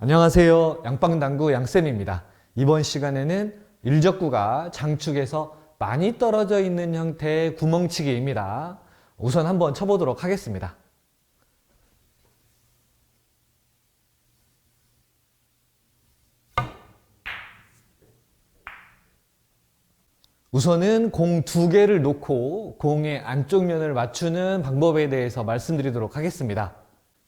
안녕하세요. 양빵당구 양쌤입니다. 이번 시간에는 일적구가 장축에서 많이 떨어져 있는 형태의 구멍치기입니다. 우선 한번 쳐보도록 하겠습니다. 우선은 공 두 개를 놓고 공의 안쪽 면을 맞추는 방법에 대해서 말씀드리도록 하겠습니다.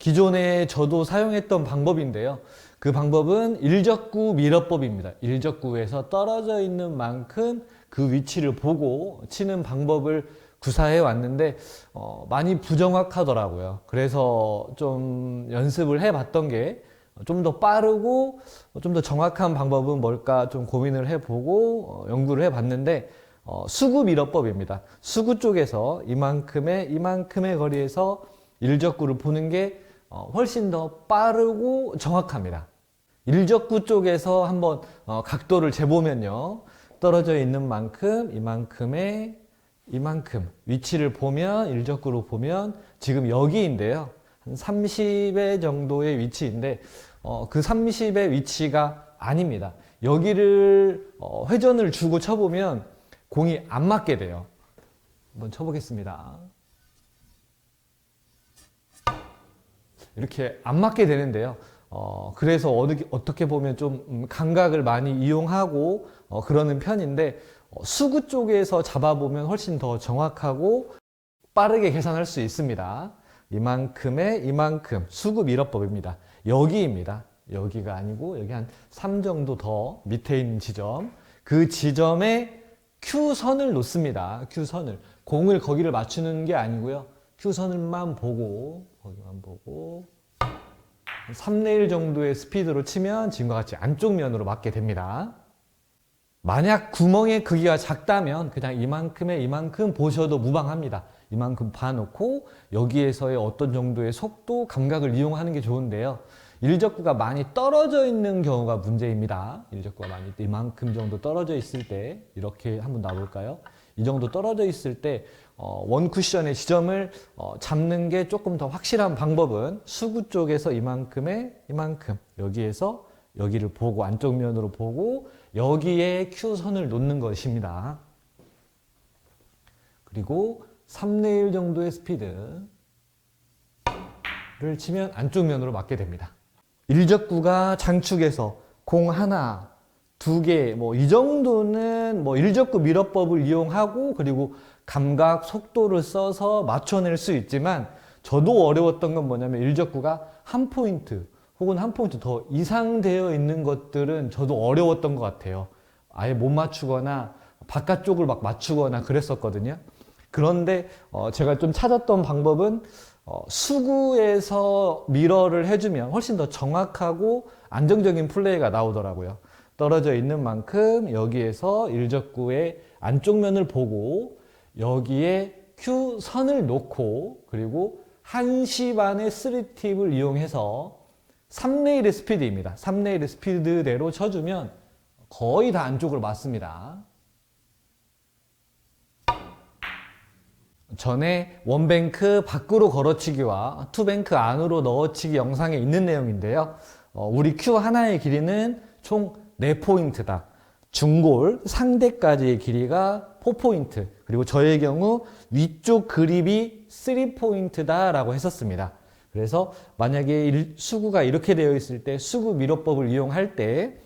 기존에 저도 사용했던 방법인데요. 그 방법은 일적구 밀어법입니다. 일적구에서 떨어져 있는 만큼 그 위치를 보고 치는 방법을 구사해 왔는데 어, 많이 부정확하더라고요. 그래서 좀 연습을 해 봤던 게 좀 더 빠르고 좀 더 정확한 방법은 뭘까 좀 고민을 해보고 어, 연구를 해봤는데 어, 수구 밀어법입니다. 수구 쪽에서 이만큼의 이만큼의 거리에서 일적구를 보는 게 어, 훨씬 더 빠르고 정확합니다. 일적구 쪽에서 한번 어, 각도를 재보면요. 떨어져 있는 만큼 이만큼의 이만큼 위치를 보면 일적구로 보면 지금 여기인데요. 한 30의 정도의 위치인데 어, 그 30의 위치가 아닙니다. 여기를 어, 회전을 주고 쳐보면 공이 안 맞게 돼요. 한번 쳐보겠습니다. 이렇게 안 맞게 되는데요. 어, 그래서 어느, 어떻게 보면 좀 음, 감각을 많이 이용하고 어, 그러는 편인데 어, 수구 쪽에서 잡아보면 훨씬 더 정확하고 빠르게 계산할 수 있습니다. 이만큼의 이만큼 수구 밀어법입니다. 여기입니다. 여기가 아니고 여기 한 3 정도 더 밑에 있는 지점 그 지점에 Q선을 놓습니다. Q선을 공을 거기를 맞추는 게 아니고요. Q선을만 보고 거기만 보고 3내 1 정도의 스피드로 치면 지금과 같이 안쪽 면으로 맞게 됩니다. 만약 구멍의 크기가 작다면 그냥 이만큼에 이만큼 보셔도 무방합니다. 이만큼 봐놓고 여기에서의 어떤 정도의 속도, 감각을 이용하는 게 좋은데요. 일적구가 많이 떨어져 있는 경우가 문제입니다. 일적구가 많이 이만큼 정도 떨어져 있을 때 이렇게 한번 놔볼까요? 이 정도 떨어져 있을 때 어, 원 쿠션의 지점을 어, 잡는 게 조금 더 확실한 방법은 수구 쪽에서 이만큼에 이만큼 여기에서 여기를 보고 안쪽 면으로 보고 여기에 Q선을 놓는 것입니다. 그리고 3내 1 정도의 스피드를 치면 안쪽 면으로 맞게 됩니다. 일적구가 장축에서 공 하나, 두 개, 뭐 이 정도는 뭐 일적구 밀어법을 이용하고 그리고 감각, 속도를 써서 맞춰낼 수 있지만 저도 어려웠던 건 뭐냐면 일적구가 한 포인트 혹은 한 포인트 더 이상되어 있는 것들은 저도 어려웠던 것 같아요. 아예 못 맞추거나 바깥쪽을 막 맞추거나 그랬었거든요. 그런데 어 제가 좀 찾았던 방법은 어 수구에서 미러를 해주면 훨씬 더 정확하고 안정적인 플레이가 나오더라고요. 떨어져 있는 만큼 여기에서 일적구의 안쪽 면을 보고 여기에 Q 선을 놓고 그리고 1시 반의 3팁을 이용해서 3내 1의 스피드입니다. 3내 1의 스피드대로 쳐주면 거의 다 안쪽으로 맞습니다. 전에 원뱅크 밖으로 걸어치기와 투뱅크 안으로 넣어치기 영상에 있는 내용인데요. 어, 우리 Q 하나의 길이는 총 4포인트다. 중골 상대까지의 길이가 4포인트. 그리고 저의 경우 위쪽 그립이 3포인트다 라고 했었습니다. 그래서 만약에 일- 수구가 이렇게 되어 있을 때 수구 미러법을 이용할 때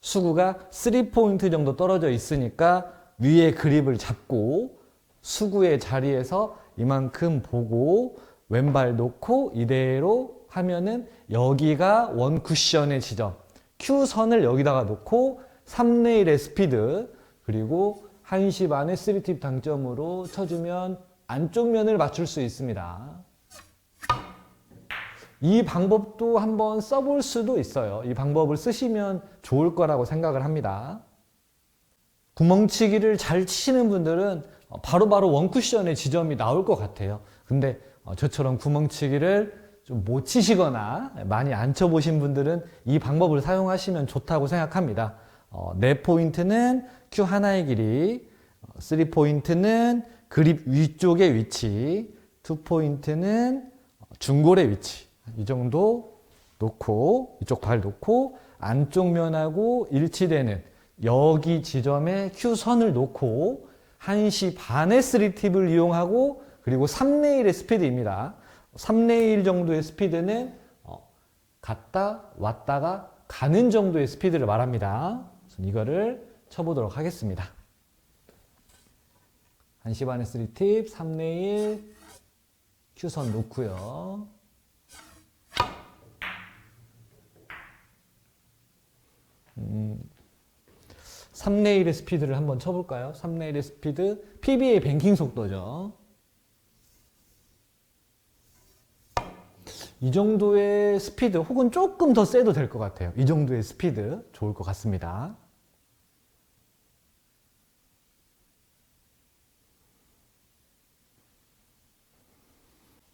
수구가 3포인트 정도 떨어져 있으니까 위에 그립을 잡고 수구의 자리에서 이만큼 보고 왼발 놓고 이대로 하면은 여기가 원 쿠션의 지점 Q선을 여기다가 놓고 3내 1의 스피드 그리고 1시 반의 3팁 당점으로 쳐주면 안쪽 면을 맞출 수 있습니다. 이 방법도 한번 써볼 수도 있어요. 이 방법을 쓰시면 좋을 거라고 생각을 합니다. 구멍치기를 잘 치시는 분들은 어, 바로 바로 원쿠션의 지점이 나올 것 같아요. 근데 어, 저처럼 구멍치기를 좀 못 치시거나 많이 안 쳐보신 분들은 이 방법을 사용하시면 좋다고 생각합니다. 어, 네 포인트는 Q 하나의 길이, 3 포인트는 그립 위쪽의 위치, 2 포인트는 중골의 위치. 이 정도 놓고 이쪽 발 놓고 안쪽 면하고 일치되는 여기 지점에 큐 선을 놓고 1시 반의 3팁을 이용하고 그리고 3레일의 스피드입니다. 3레일 정도의 스피드는 어, 갔다 왔다가 가는 정도의 스피드를 말합니다. 이거를 쳐보도록 하겠습니다. 1시 반의 3팁, 3레일, 큐선 놓고요. 음, 3레일의 스피드를 한번 쳐볼까요? 3레일의 스피드, PB의 뱅킹 속도죠. 이 정도의 스피드 혹은 조금 더 세도 될 것 같아요. 이 정도의 스피드 좋을 것 같습니다.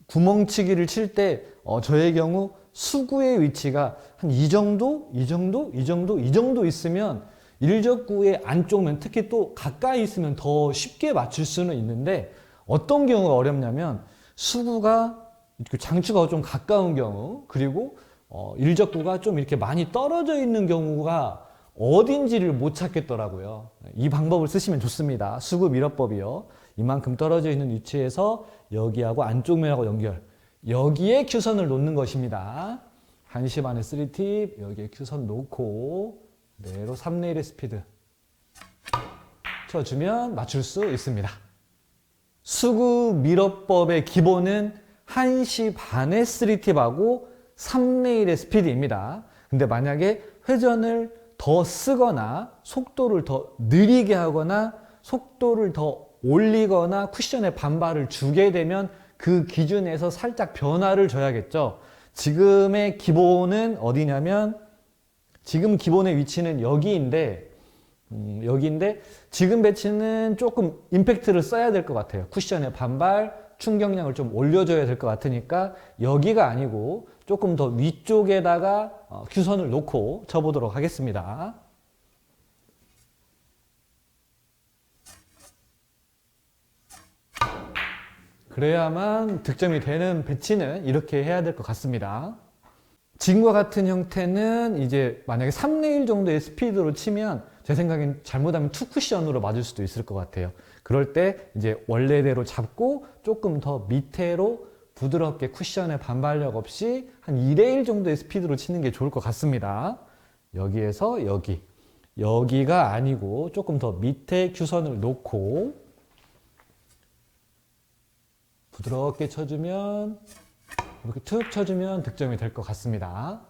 구멍치기를 칠때 어, 저의 경우 수구의 위치가 한 이 정도, 이 정도, 이 정도, 이 정도 있으면 일적구의 안쪽면 특히 또 가까이 있으면 더 쉽게 맞출 수는 있는데 어떤 경우가 어렵냐면 수구가 이렇게 장추가 좀 가까운 경우 그리고 어, 일적구가 좀 이렇게 많이 떨어져 있는 경우가 어딘지를 못 찾겠더라고요. 이 방법을 쓰시면 좋습니다. 수구 밀어법이요. 이만큼 떨어져 있는 위치에서 여기하고 안쪽 면하고 연결. 여기에 큐선을 놓는 것입니다. 한시 반의 3팁, 여기에 큐선 놓고, 내로 3레일의 스피드. 쳐주면 맞출 수 있습니다. 수구 밀어법의 기본은 1시 반의 3팁하고 3레일의 스피드입니다. 근데 만약에 회전을 더 쓰거나 속도를 더 느리게 하거나 속도를 더 올리거나 쿠션에 반발을 주게 되면 그 기준에서 살짝 변화를 줘야겠죠. 지금의 기본은 어디냐면 지금 기본의 위치는 여기인데 음, 여기인데 지금 배치는 조금 임팩트를 써야 될 것 같아요. 쿠션의 반발, 충격량을 좀 올려줘야 될 것 같으니까 여기가 아니고 조금 더 위쪽에다가 어, 큐선을 놓고 쳐보도록 하겠습니다. 그래야만 득점이 되는 배치는 이렇게 해야 될 것 같습니다. 지금과 같은 형태는 이제 만약에 3레일 정도의 스피드로 치면 제 생각엔 잘못하면 투 쿠션으로 맞을 수도 있을 것 같아요. 그럴 때 이제 원래대로 잡고 조금 더 밑에로 부드럽게 쿠션에 반발력 없이 한 2레일 정도의 스피드로 치는 게 좋을 것 같습니다. 여기에서 여기. 여기가 아니고 조금 더 밑에 큐선을 놓고 부드럽게 쳐주면 이렇게 툭 쳐주면 득점이 될 것 같습니다.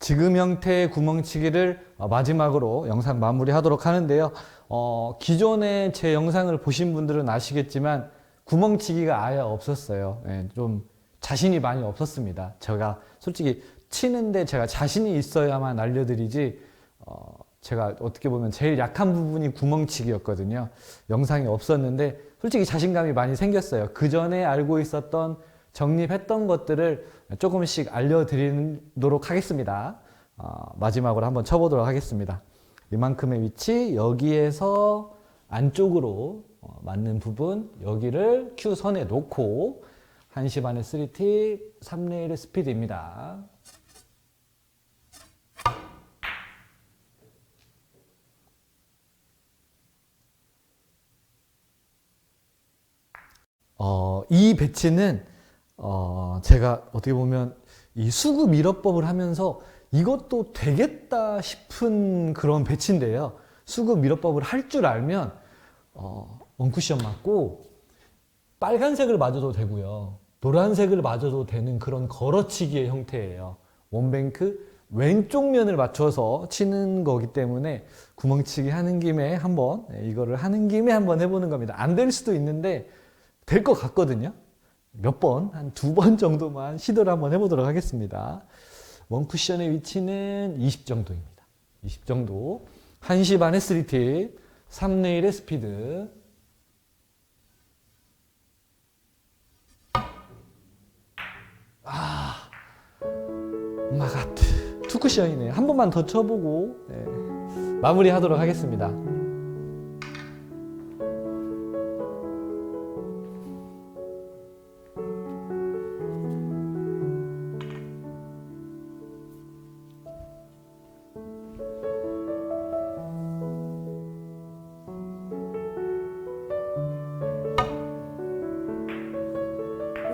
지금 형태의 구멍치기를 어, 마지막으로 영상 마무리하도록 하는데요. 어, 기존에 제 영상을 보신 분들은 아시겠지만 구멍치기가 아예 없었어요. 예, 좀 자신이 많이 없었습니다. 제가 솔직히 치는데 제가 자신이 있어야만 알려드리지 어, 제가 어떻게 보면 제일 약한 부분이 구멍치기였거든요. 영상이 없었는데 솔직히 자신감이 많이 생겼어요. 그 전에 알고 있었던 정립했던 것들을 조금씩 알려드리도록 하겠습니다. 어, 마지막으로 한번 쳐보도록 하겠습니다. 이만큼의 위치 여기에서 안쪽으로 어, 맞는 부분 여기를 Q선에 놓고 1시 반의 3T 3레일의 스피드입니다. 어, 이 배치는 어, 제가 어떻게 보면 이 수구 밀어법을 하면서 이것도 되겠다 싶은 그런 배치인데요. 수구 밀어법을 할 줄 알면 어, 원쿠션 맞고 빨간색을 맞아도 되고요. 노란색을 맞아도 되는 그런 걸어치기의 형태예요. 원뱅크 왼쪽 면을 맞춰서 치는 거기 때문에 구멍치기 하는 김에 한번 네, 이거를 하는 김에 한번 해보는 겁니다. 안 될 수도 있는데 될 것 같거든요. 몇 번, 한 두 번 정도만 시도를 한번 해보도록 하겠습니다. 원 쿠션의 위치는 20 정도입니다. 20 정도. 1시 반에 3팁, 3레일의 스피드. 아, 마가트. 투 쿠션이네요. 한 번만 더 쳐보고 네, 마무리 하도록 하겠습니다.